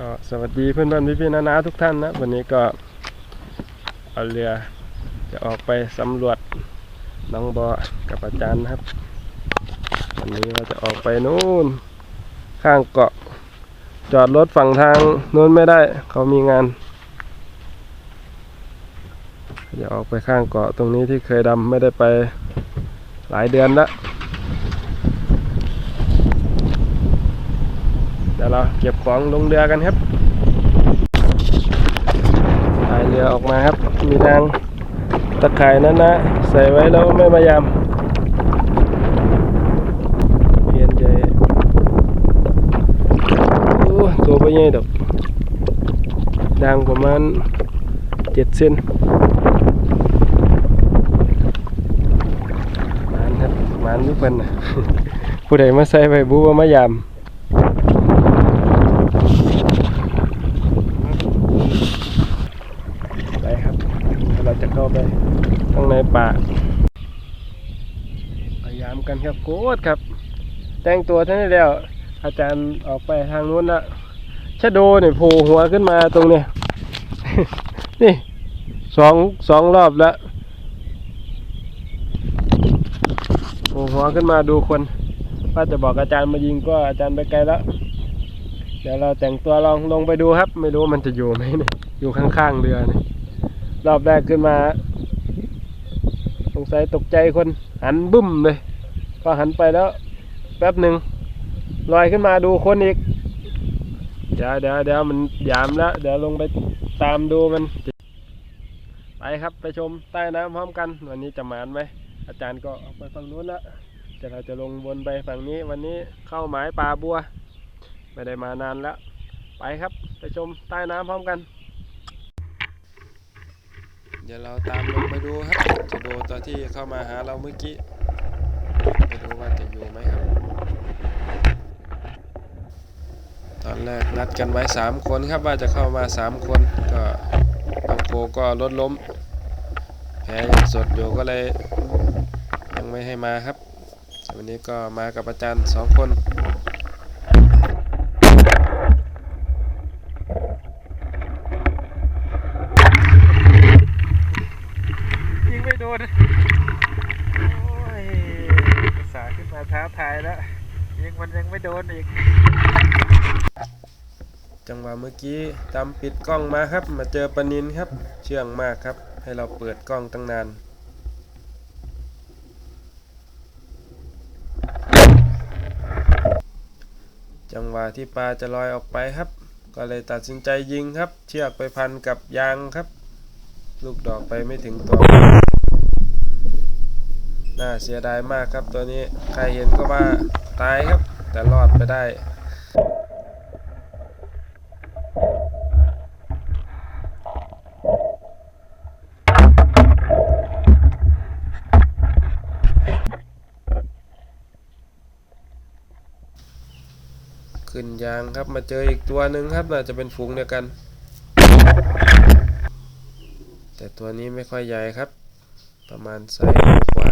ก็สวัสดีเพื่อนบ้านพี่ๆนาๆทุกท่านนะ วันนี้ก็เอาเรือจะออกไปสำรวจหน้องบอกับอาจารย์นะครับ วันนี้เราจะออกไปนู่นข้างเกาะ จอดรถฝั่งทางนู้นไม่ได้ เขามีงานจะออกไปข้างเกาะตรงนี้ที่เคยดำไม่ได้ไปหลายเดือนและเดี๋ยวเราเก็บของลงเรือกันครับพายเรือออกมาครับ มีทางตะข่ายนั้นนะ ใส่ไว้แล้วไม่มายามเพียนใหญ่โอ้ตัวไม่ใหญ่ดอกดังประมาณเจ็ดเซนมานครับมานทุกคนนะผู้ใดมาใส่ไว้บูว่ามายาม ไปครับเราจะเข้าไป ป่าพยายามกันครับโกดครับ แต่งตัวท่านนี้แล้ว อาจารย์ออกไปทางนู้นละชะโดเนี่ยโผล่หัวขึ้นมาตรงเนี้ยนี่สองสองรอบแล้วโผล่หัวขึ้นมาดูคนว่าจะบอกอาจารย์มายิงก็อาจารย์ไปไกลแล้วเดี๋ยวเราแต่งตัวลองลงไปดูครับ ไม่รู้มันจะอยู่ไหมเนี่ยอยู่ข้างๆเรือเนี่ยรอบแรกขึ้นมา สงสัยตกใจคนหันบึ้มเลยพอหันไปแล้ว แป๊บหนึ่งลอยขึ้นมาดูคนอีก เดี๋ยวเดี๋ยวเดี๋ยวมันยามแล้ว เดี๋ยวลงไปตามดูมัน ไปครับไปชมใต้น้ำพร้อมกัน วันนี้จะหมานไหม อาจารย์ก็ออกไปฝั่งนู้นแล้วเดี๋ยวเราจะลงวนไปฝั่งนี้ วันนี้เข้าหมายปลาบัว ไม่ได้มานานแล้ว ไปครับไปชมใต้น้ำพร้อมกัน เดี๋ยวเราตามลงไปดูครับจะดูตัวที่เข้ามาหาเราเมื่อกี้ไปดูว่าจะอยู่ไหมครับ ตอนแรกนัดกันไว้ 3 คนครับว่าจะเข้ามา 3 คนก็อังโกก็รถล้มแผลยังสดอยู่ก็เลยยังไม่ให้มาครับวันนี้ก็มากับอาจารย์ 2 คน ยิงไม่โดน โอ้ยสาขึ้นมาท้าทาย แล้วยิงมันยังไม่โดนอีก จังหวะเมื่อกี้ตามปิดกล้องมาครับ มาเจอปลานินครับ เชื่องมากครับ ให้เราเปิดกล้องตั้งนาน จังหวะที่ปลาจะลอยออกไปครับ ก็เลยตัดสินใจยิงครับ เชือกไปพันกับยางครับ ลูกดอกไปไม่ถึงตัว น่าเสียดายมากครับตัวนี้ใครเห็นก็ว่าตายครับ แต่รอดไปได้ขึ้นยางครับมาเจออีกตัวหนึ่งครับน่าจะเป็นฝูงเดียวกัน แต่ตัวนี้ไม่ค่อยใหญ่ครับ ประมาณไซส์กว่า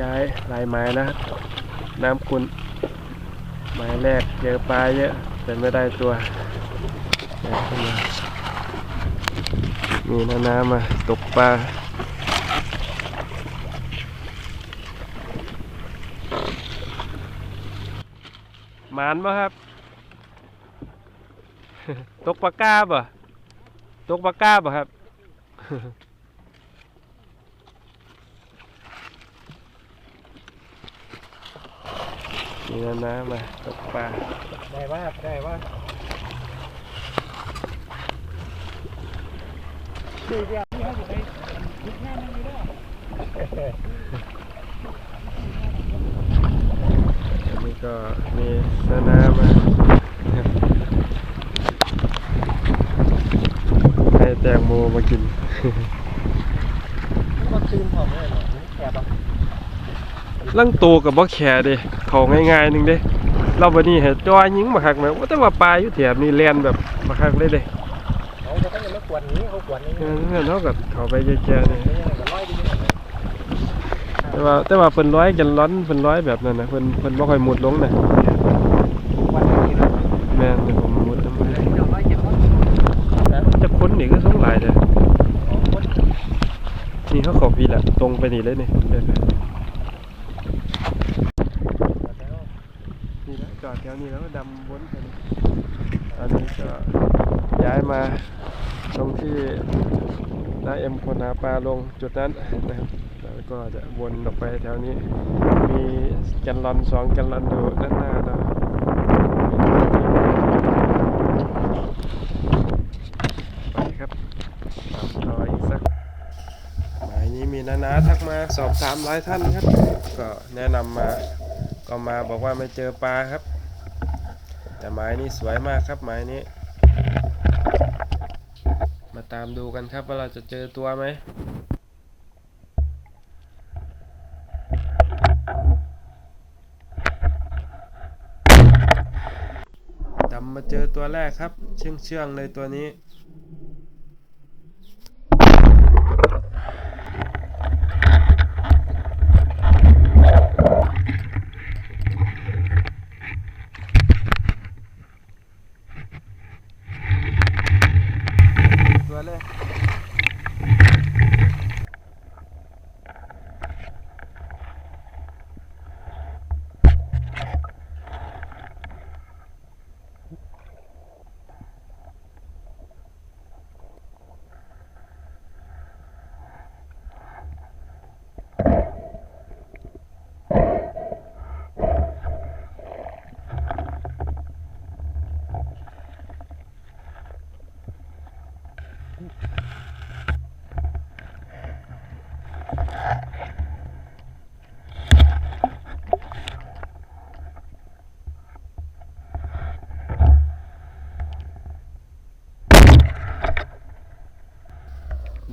ย้าย ลายไม้นะน้ำคุณไม้แรกเจอปลาเยอะ แต่ไม่ได้ตัวมีน้าน้ำมาตกปลาหมานบ่ครับ ตกปลากาบ่ตกปลากาบ่ครับ นี่นะนะมาตกปลาได้ว่าได้ว่าคือเดียวที่เขาอยู่ในยุคหน้านั่นนี่ด้วยอันนี้ก็มีนานามาให้แตงโมมากินก็คืนผมเลยแค่ปะ ลังโตกับบ่แข่เด้เขาง่ายๆหนึงเด้เราบัดนี้ให้จอยยิงมาคักแม่ว่าแต่ว่าปลาอยู่แถบนี้แล่นแบบมาคักเลยเด้เขาจะต้องยังไม่กวนนี้เขากวนนี้เออเฮาก็เข้าไปแก่ๆนี่ไม่ยังก็ร้อยแต่ว่าแต่ว่าเพิ่นร้อยกันร้อนเพิ่นร้อยแบบนั้นนะเพิ่นเพิ่นบ่ค่อยมุดลงนะวันนี้นะแม่นเดี๋ยวผมมุดนำเลยเจ้าร้อยเจ็ดคนจะค้นนี่ก็สงหลายเด้อสองคนนี่เขาเขอพี่แหละตรงไปนี่เลยนี่เดินไปนี่แล้ วจอดแถวนี้แล้วก็ดำวนไปนอันนี้ก็ย้ายมาตรงที่น้าเอ็มคนหาปลาลงจุดนั้นนะครับแล้วก็จะวนออกไปแถวนี้ มีแกนลอนสองแกนลอนอยู่ด้านหน้าเราไปครับตามต่ออีกสักหมายนี้มีนานาทักมาสอบถามหลายท่านครับ ก็แนะนำมาก็มาบอกว่าไม่เจอปลาครับ แต่ไม้นี้สวยมากครับไม้นี้ มาตามดูกันครับว่าเราจะเจอตัวไหมดำมาเจอตัวแรกครับ เชื่องเชื่องๆเลยตัวนี้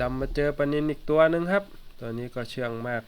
ดำมาเจอปลานินอีกตัวหนึ่งครับ ตัวนี้ก็เชื่องมาก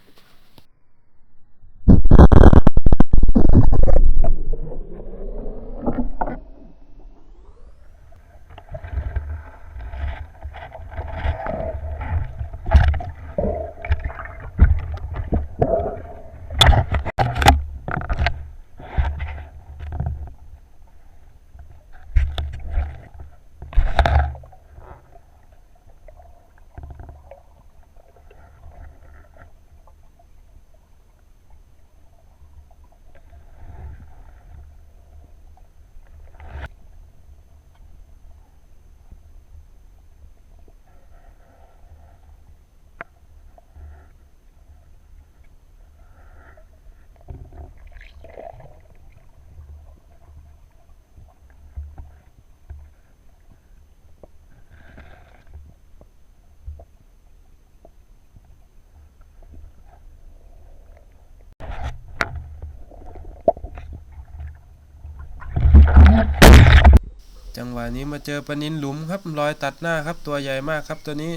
งหวะนี้มาเจอปนินหลุมครับรอยตัดหน้าครับตัวใหญ่มากครับตัวนี้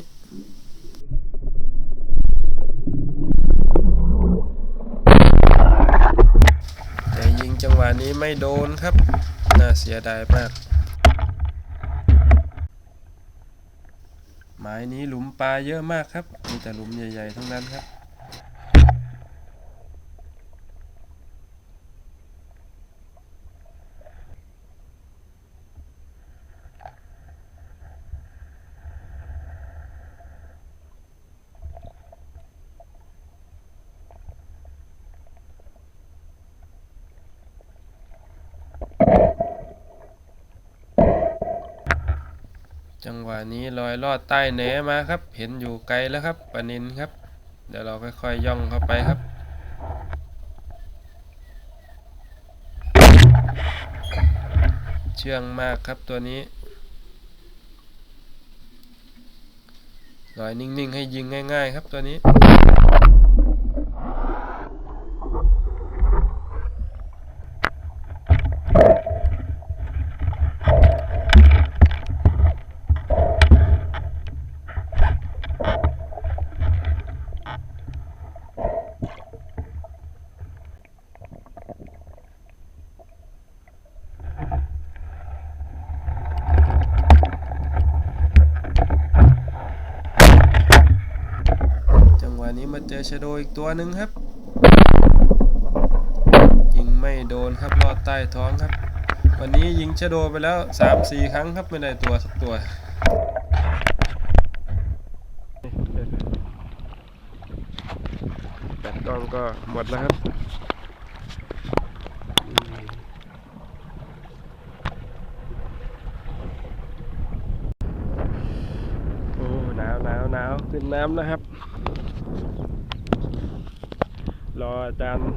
แต่ยิงจังหวะนี้ไม่โดนครับ น่าเสียดายมาก หมายนี้หลุมปลาเยอะมากครับ มีแต่หลุมใหญ่ๆทั้งนั้นครับ จังหวะนี้ลอยลอดใต้แหนมาครับ เห็นอยู่ไกลแล้วครับปนินครับ เดี๋ยวเราค่อยๆย่องเข้าไปครับ เชื่องมากครับตัวนี้ลอยนิ่งๆให้ยิงง่าย ๆ ครับตัวนี้ อชโดอีกตัวหนึ่งครับ ยิงไม่โดนครับลอดใต้ท้องครับ วันนี้ยิงชโดไปแล้ว3-4ครั้งครับไม่ได้ตัวสักตัวแบตกล้องก็หมดแล้วครับโอ้หนาวหนาวหนาวขึ้นน้ำนะครับ รออาจารย์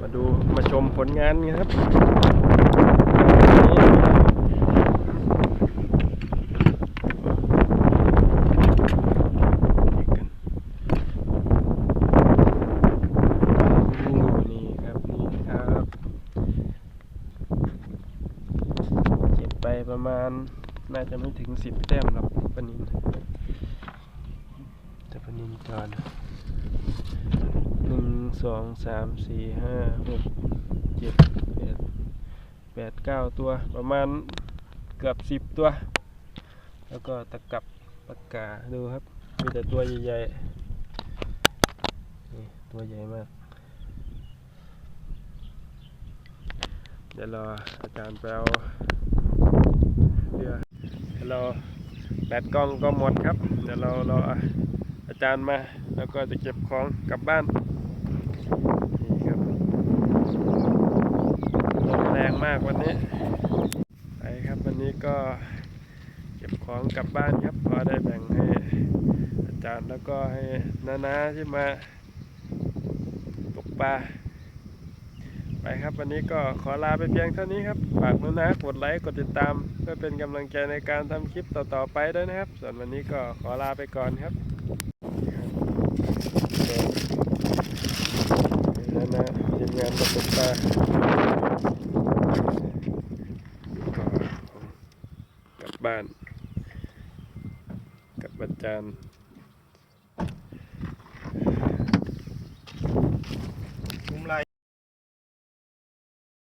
มาดูมาชมผลงานกันครับโอ้นี่ครับนี่ครับเก็บไปประมาณ น่าจะไม่ถึงสิบแต้มหรอกปนินแต่ปนินก่อนหนึ่งสองสามสี่ห้าหกเจ็ดแปดแปดเก้าตัวประมาณเกือบสิบตัว แล้วก็ตะกับปากกาดูครับ มีแต่ตัวใหญ่ๆนี่ตัวใหญ่มากเดี๋ยวรออาจารย์ไปเอา เราแบตกล้องก็หมดครับ เดี๋ยวเรารออาจารย์มา แล้วก็จะเก็บของกลับบ้านนี่ครับลมแรงมากวันนี้ไปครับวันนี้ก็เก็บของกลับบ้านครับพอได้แบ่งให้อาจารย์แล้วก็ให้นาๆที่มาตกปลาไปครับวันนี้ก็ขอลาไปเพียงเท่านี้ครับฝากนุนะกดไลค์กดติดตาม พื่อเป็นกำลังใจในการทำคลิปต่อๆไปด้วยนะครับ ส่วนวันนี้ก็ขอลาไปก่อนครับนั่นนะทีมงานประสบกาก็กลับบ้าน กับอาจารย์